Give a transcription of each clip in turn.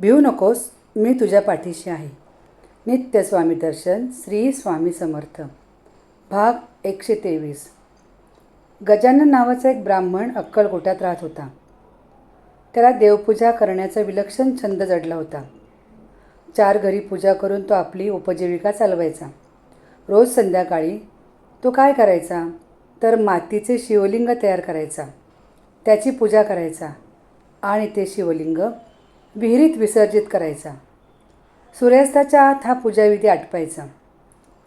भिवू नकोस मी तुझ्या पाठीशी आहे. नित्य स्वामी दर्शन श्री स्वामी समर्थ. भाग एकशे तेवीस. गजानन नावाचा एक ब्राह्मण अक्कलकोट्यात राहत होता. त्याला देवपूजा करण्याचा विलक्षण छंद जडला होता. चार घरी पूजा करून तो आपली उपजीविका चालवायचा. रोज संध्याकाळी तो काय करायचा? तर मातीचे शिवलिंग तयार करायचा. त्याची पूजा करायचा. आणि ते शिवलिंग विहिरीत विसर्जित करायचा. सूर्यास्ताच्या आत हा पूजाविधी आटपायचा.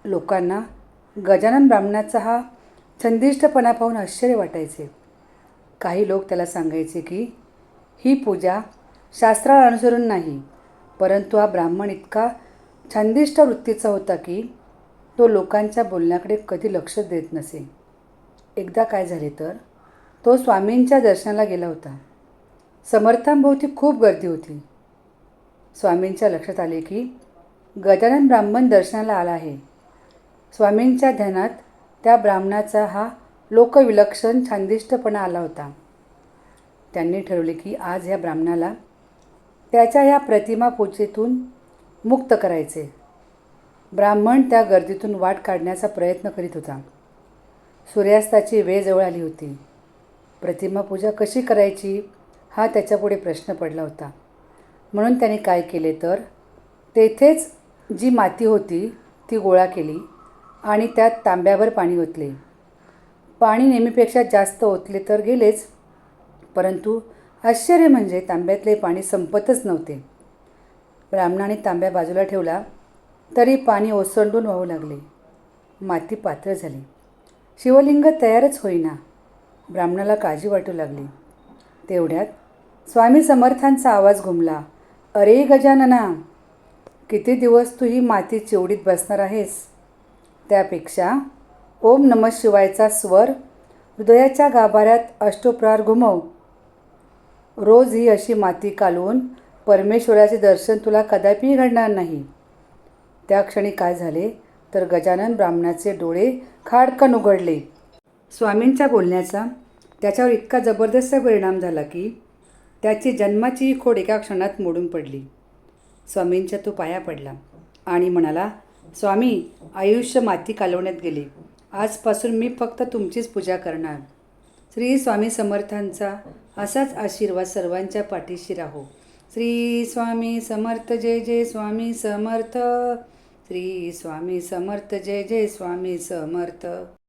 लोकांना गजानन ब्राह्मणाचा हा छंदिष्टपणा पाहून आश्चर्य वाटायचे. काही लोक त्याला सांगायचे की ही पूजा शास्त्राला अनुसरून नाही परंतु हा ब्राह्मण इतका छंदिष्ट वृत्तीचा होता की तो लोकांच्या बोलण्याकडे कधी लक्ष देत नसे. एकदा काय झाले तर तो स्वामींच्या दर्शनाला गेला होता. समर्थांभोवती खूप गर्दी होती. स्वामींच्या लक्षात आले की गजानन ब्राह्मण दर्शनाला आला आहे. स्वामींच्या ध्यानात त्या ब्राह्मणाचा हा लोकविलक्षण छानदिष्टपणा आला होता. त्यांनी ठरवले की आज ह्या ब्राह्मणाला त्याच्या या प्रतिमा पूजेतून मुक्त करायचे. ब्राह्मण त्या गर्दीतून वाट काढण्याचा प्रयत्न करीत होता. सूर्यास्ताची वेळ जवळ आली होती. प्रतिमा पूजा कशी करायची? हा त्याच्यापुढे प्रश्न पडला होता. म्हणून त्याने काय केले तर तेथेच जी माती होती ती गोळा केली आणि त्यात तांब्यावर पाणी ओतले. पाणी नेहमीपेक्षा जास्त ओतले तर गेलेच परंतु आश्चर्य म्हणजे तांब्यातले पाणी संपतच नव्हते. ब्राह्मणाने तांब्या बाजूला ठेवला तरी पाणी ओसंडून वाहू लागले. माती पातळ झाली. शिवलिंग तयारच होईना. ब्राह्मणाला काळजी वाटू लागली. तेवढ्यात स्वामी समर्थांचा आवाज घुमला. अरे गजानना किती दिवस तू ही माती चिवडीत बसणार आहेस? त्यापेक्षा ओम नम शिवायचा स्वर हृदयाच्या गाभाऱ्यात अष्टोप्रहार घुमव. रोज ही अशी माती कालवून परमेश्वराचे दर्शन तुला कदापिही घडणार नाही. त्या क्षणी काय झाले? तर गजानन ब्राह्मणाचे डोळे खाडकन उघडले. स्वामींच्या बोलण्याचा त्याच्यावर इतका जबरदस्त परिणाम झाला की त्याची जन्माची खोड एका क्षणात मोडून पडली. स्वामींच्या तो पाया पडला आणि म्हणाला स्वामी आयुष्य माती कालवण्यात गेले. आजपासून मी फक्त तुमचीच पूजा करणार. श्री स्वामी समर्थांचा असाच आशीर्वाद सर्वांच्या पाठीशी राहो. श्री स्वामी समर्थ जय जय स्वामी समर्थ. श्री स्वामी समर्थ जय जय स्वामी समर्थ.